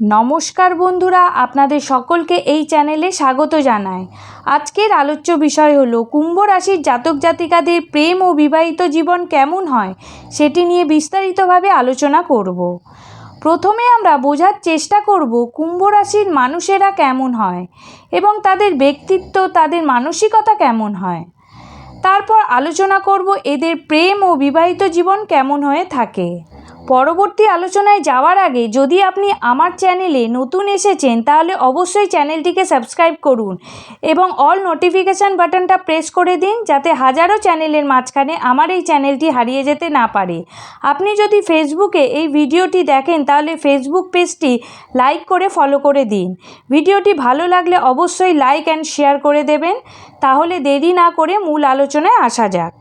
নমস্কার বন্ধুরা, আপনাদের সকলকে এই চ্যানেলে স্বাগত জানায় আজকের আলোচ্য বিষয় হলো, কুম্ভ রাশির জাতক জাতিকাদের প্রেম ও বিবাহিত জীবন কেমন হয়, সেটি নিয়ে বিস্তারিতভাবে আলোচনা করব। প্রথমে আমরা বোঝার চেষ্টা করব, কুম্ভ রাশির মানুষেরা কেমন হয় এবং তাদের ব্যক্তিত্ব, তাদের মানসিকতা কেমন হয়। তারপর আলোচনা করব, এদের প্রেম ও বিবাহিত জীবন কেমন হয়ে থাকে। পরবর্তী আলোচনায় যাওয়ার আগে যদি আপনি আমার চ্যানেলে নতুন এসেছেন, তাহলে অবশ্যই চ্যানেলটিকে সাবস্ক্রাইব করুন এবং অল নোটিফিকেশান বাটনটা প্রেস করে দিন যাতে হাজারো চ্যানেলের মাঝখানে আমার এই চ্যানেলটি হারিয়ে যেতে না পারে। আপনি যদি ফেসবুকে এই ভিডিওটি দেখেন, তাহলে ফেসবুক পেজটি লাইক করে ফলো করে দিন। ভিডিওটি ভালো লাগলে অবশ্যই লাইক অ্যান্ড শেয়ার করে দেবেন। তাহলে দেরি না করে মূল আলোচনায় আসা যাক।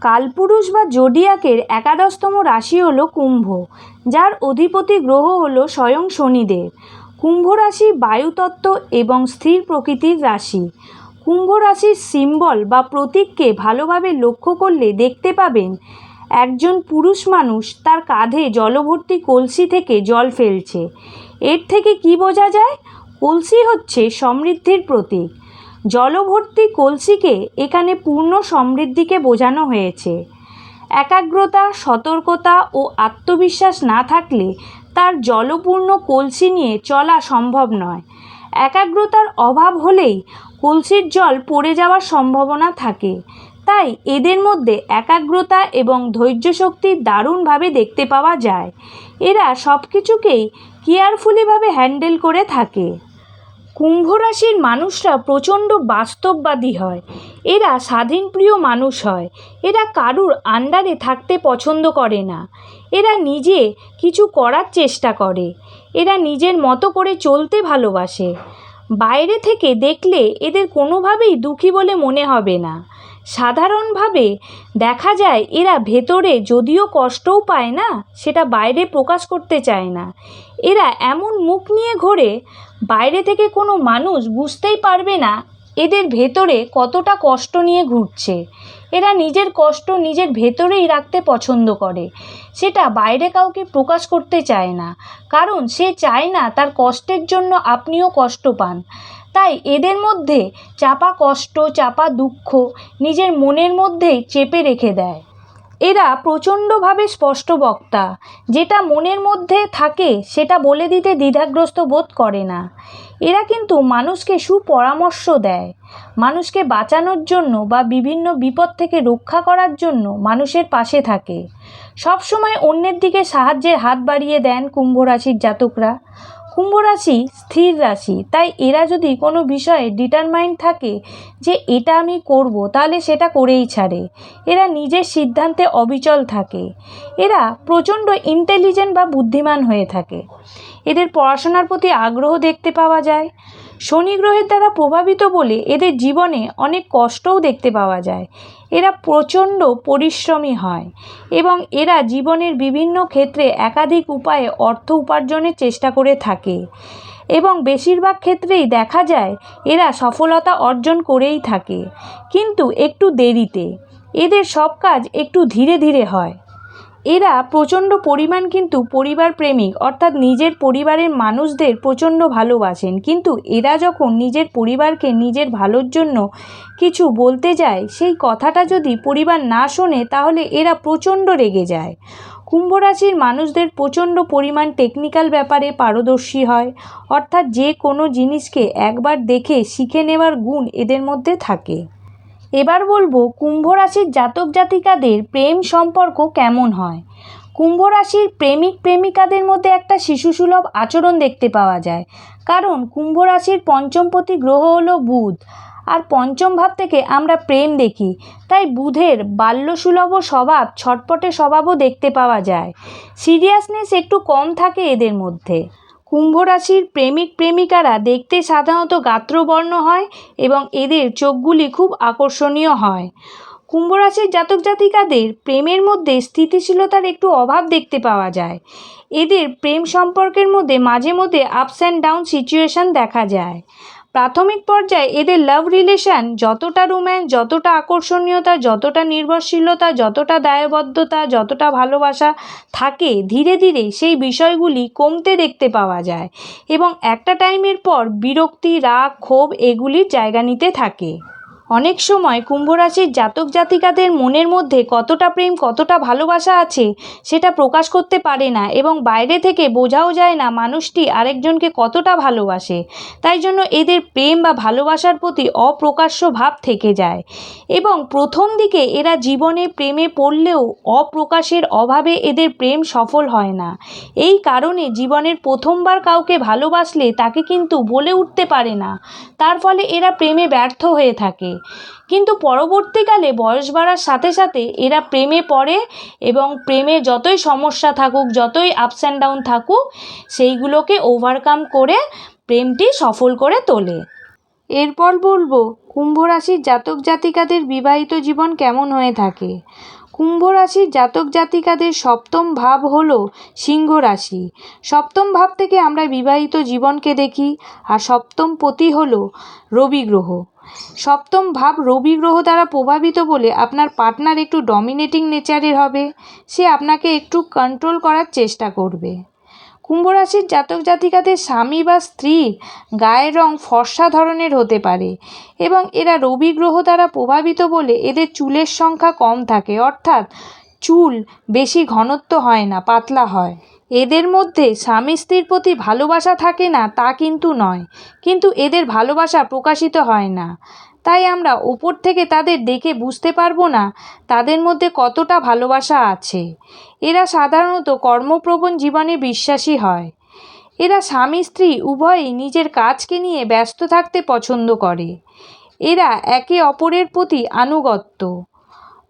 কালপুরুষ বা জোডিয়াকের একাদশতম রাশি হলো কুম্ভ, যার অধিপতি গ্রহ হলো স্বয়ং শনিদেব। কুম্ভ রাশি বায়ুতত্ত্ব এবং স্থির প্রকৃতির রাশি। কুম্ভ রাশির সিম্বল বা প্রতীককে ভালোভাবে লক্ষ্য করলে দেখতে পাবেন, একজন পুরুষ মানুষ তার কাঁধে জলভর্তি কলসি থেকে জল ফেলছে। এর থেকে কি বোঝা যায়? কলসি হচ্ছে সমৃদ্ধির প্রতীক। জলভর্তি কলসিকে এখানে পূর্ণ সমৃদ্ধিকে বোঝানো হয়েছে। একাগ্রতা, সতর্কতা ও আত্মবিশ্বাস না থাকলে তার জলপূর্ণ কলসি নিয়ে চলা সম্ভব নয়। একাগ্রতার অভাব হলেই কলসির জল পড়ে যাওয়ার সম্ভাবনা থাকে। তাই এদের মধ্যে একাগ্রতা এবং ধৈর্য শক্তি দারুণভাবে দেখতে পাওয়া যায়। এরা সব কিছুকেই কেয়ারফুলিভাবে হ্যান্ডেল করে থাকে। কুম্ভ রাশির মানুষরা প্রচণ্ড বাস্তববাদী হয়। এরা স্বাধীনপ্রিয় মানুষ হয়। এরা কারুর আন্ডারে থাকতে পছন্দ করে না। এরা নিজে কিছু করার চেষ্টা করে। এরা নিজের মতো করে চলতে ভালোবাসে। বাইরে থেকে দেখলে এদের কোনোভাবেই দুঃখী বলে মনে হবে না। সাধারণভাবে দেখা যায় এরা ভেতরে যদিও কষ্টও পায় না, সেটা বাইরে প্রকাশ করতে চায় না। এরা এমন মুখ নিয়ে ঘোরে বাইরে থেকে কোনো মানুষ বুঝতেই পারবে না এদের ভেতরে কতটা কষ্ট নিয়ে ঘুরছে। এরা নিজের কষ্ট নিজের ভেতরেই রাখতে পছন্দ করে। সেটা বাইরে কাউকে প্রকাশ করতে চায় না। কারণ সে চায় না তার কষ্টের জন্য আপনিও কষ্ট পান। তাই এদের মধ্যে চাপা কষ্ট, চাপা দুঃখ নিজের মনের মধ্যেই চেপে রেখে দেয়। এরা প্রচণ্ডভাবে স্পষ্ট বক্তা। যেটা মনের মধ্যে থাকে, সেটা বলে দিতে দ্বিধাগ্রস্ত বোধ করে না। এরা কিন্তু মানুষকে সুপরামর্শ দেয়। মানুষকে বাঁচানোর জন্য বা বিভিন্ন বিপদ থেকে রক্ষা করার জন্য মানুষের পাশে থাকে। সবসময় অন্যের দিকে সাহায্যের হাত বাড়িয়ে দেন কুম্ভ রাশির জাতকরা। কুম্ভ রাশি স্থির রাশি। তাই এরা যদি কোনো বিষয়ে ডিটারমাইন্ড থাকে যে এটা আমি করব, তাহলে সেটা করেই ছাড়ে। এরা নিজের সিদ্ধান্তে অবিচল থাকে। এরা প্রচণ্ড ইন্টেলিজেন্ট বা বুদ্ধিমান হয়ে থাকে। এদের পড়াশোনার প্রতি আগ্রহ দেখতে পাওয়া যায়। শনি গ্রহের দ্বারা প্রভাবিত বলে এদের জীবনে অনেক কষ্টও দেখতে পাওয়া যায়। এরা প্রচণ্ড পরিশ্রমী হয় এবং এরা জীবনের বিভিন্ন ক্ষেত্রে একাধিক উপায়ে অর্থ উপার্জনের চেষ্টা করে থাকে এবং বেশিরভাগ ক্ষেত্রেই দেখা যায় এরা সফলতা অর্জন করেই থাকে। কিন্তু একটু দেরিতে, এদের সব কাজ একটু ধীরে ধীরে হয়। এরা প্রচণ্ড পরিমাণ কিন্তু পরিবার প্রেমিক, অর্থাৎ নিজের পরিবারের মানুষদের প্রচণ্ড ভালোবাসেন। কিন্তু এরা যখন নিজের পরিবারকে নিজের ভালোর জন্য কিছু বলতে যায়, সেই কথাটা যদি পরিবার না শোনে, তাহলে এরা প্রচণ্ড রেগে যায়। কুম্ভ রাশির মানুষদের প্রচণ্ড পরিমাণ টেকনিক্যাল ব্যাপারে পারদর্শী হয়, অর্থাৎ যে কোনো জিনিসকে একবার দেখে শিখে নেওয়ার গুণ এদের মধ্যে থাকে। এবার বলব কুম্ভ রাশির জাতক জাতিকাদের প্রেম সম্পর্ক কেমন হয়? কুম্ভ রাশির প্রেমিক প্রেমিকাদের মধ্যে একটা শিশুসুলভ আচরণ দেখতে পাওয়া যায়। কারণ কুম্ভ রাশির পঞ্চমপতি গ্রহ হলো বুধ। আর পঞ্চম ভাব থেকে আমরা প্রেম দেখি। তাই বুধের বাল্যসুলভ স্বভাব, ছটপটে স্বভাবও দেখতে পাওয়া যায়। সিরিয়াসনেস একটু কম থাকে এদের মধ্যে। কুম্ভ রাশির প্রেমিক প্রেমিকারা দেখতে সাধারণত গাত্রবর্ণ হয় এবং এদের চোখগুলি খুব আকর্ষণীয় হয়। কুম্ভ রাশির জাতক জাতিকাদের প্রেমের মধ্যে স্থিতিশীলতার একটু অভাব দেখতে পাওয়া যায়। এদের প্রেম সম্পর্কের মধ্যে মাঝে মধ্যে আপস অ্যান্ড ডাউন সিচুয়েশান দেখা যায়। প্রাথমিক পর্যায়ে এদের লাভ রিলেশন যতটা রোম্যান্স যতটা আকর্ষণীয়তা, যতটা নির্ভরশীলতা, যতটা দায়বদ্ধতা, যতটা ভালোবাসা থাকে, ধীরে ধীরে সেই বিষয়গুলি কমতে দেখতে পাওয়া যায় এবং একটা টাইমের পর বিরক্তি, রাগ, ক্ষোভ এগুলির জায়গা নিতে থাকে। অনেক সময় কুম্ভ রাশির জাতক জাতিকাদের মনের মধ্যে কতটা প্রেম, কতটা ভালোবাসা আছে সেটা প্রকাশ করতে পারে না এবং বাইরে থেকে বোঝাও যায় না মানুষটি আরেকজনকে কতটা ভালোবাসে। তাই জন্য এদের প্রেম বা ভালোবাসার প্রতি অপ্রকাশ্য ভাব থেকে যায় এবং প্রথম দিকে এরা জীবনে প্রেমে পড়লেও অপ্রকাশের অভাবে এদের প্রেম সফল হয় না। এই কারণে জীবনের প্রথমবার কাউকে ভালোবাসলে তাকে কিন্তু বলে উঠতে পারে না। তার ফলে এরা প্রেমে ব্যর্থ হয়ে থাকে। কিন্তু পরবর্তীকালে বয়স বাড়ার সাথে সাথে এরা প্রেমে পড়ে এবং প্রেমে যতই সমস্যা থাকুক, যতই আপস অ্যান্ড ডাউন থাকুক, সেইগুলোকে ওভারকাম করে প্রেমটি সফল করে তোলে। এরপর বলব, কুম্ভ রাশির জাতক জাতিকাদের বিবাহিত জীবন কেমন হয়ে থাকে? কুম্ভ রাশির জাতক জাতিকাদের সপ্তম ভাব হল সিংহ রাশি। সপ্তম ভাব থেকে আমরা বিবাহিত জীবনকে দেখি, আর সপ্তম পতি হল রবি গ্রহ। সপ্তম ভাব রবি গ্রহ দ্বারা প্রভাবিত বলে আপনার পার্টনার একটু ডমিনেটিং নেচারের হবে। সে আপনাকে একটু কন্ট্রোল করার চেষ্টা করবে। কুম্ভ রাশির জাতক জাতিকাদের স্বামী বা স্ত্রীর গায়ের রং ফর্সা ধরনের হতে পারে এবং এরা রবি গ্রহ দ্বারা প্রভাবিত বলে এদের চুলের সংখ্যা কম থাকে। অর্থাৎ চুল বেশি ঘনত্ব হয় না, পাতলা হয়। এদের মধ্যে স্বামী স্ত্রীর প্রতি ভালোবাসা থাকে না তা কিন্তু নয়। কিন্তু এদের ভালোবাসা প্রকাশিত হয় না। তাই আমরা ওপর থেকে তাদের দেখে বুঝতে পারব না তাদের মধ্যে কতটা ভালোবাসা আছে। এরা সাধারণত কর্মপ্রবণ জীবনে বিশ্বাসী হয়। এরা স্বামী স্ত্রী উভয়ই নিজের কাজকে নিয়ে ব্যস্ত থাকতে পছন্দ করে। এরা একে অপরের প্রতি আনুগত্য।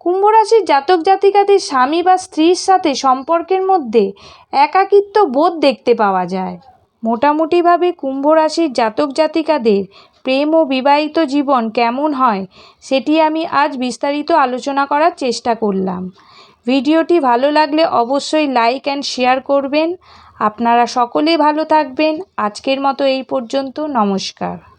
কুম্ভ রাশির জাতক জাতিকাদের স্বামী বা স্ত্রীর সাথে সম্পর্কের মধ্যে একাকিত্ব বোধ দেখতে পাওয়া যায়। মোটামুটিভাবে কুম্ভ রাশির জাতক জাতিকাদের প্রেম ও বিবাহিত জীবন কেমন হয় সেটি আমি আজ বিস্তারিত আলোচনা করার চেষ্টা করলাম। ভিডিওটি ভালো লাগলে অবশ্যই লাইক অ্যান্ড শেয়ার করবেন। আপনারা সকলে ভালো থাকবেন। আজকের মতো এই পর্যন্ত। নমস্কার।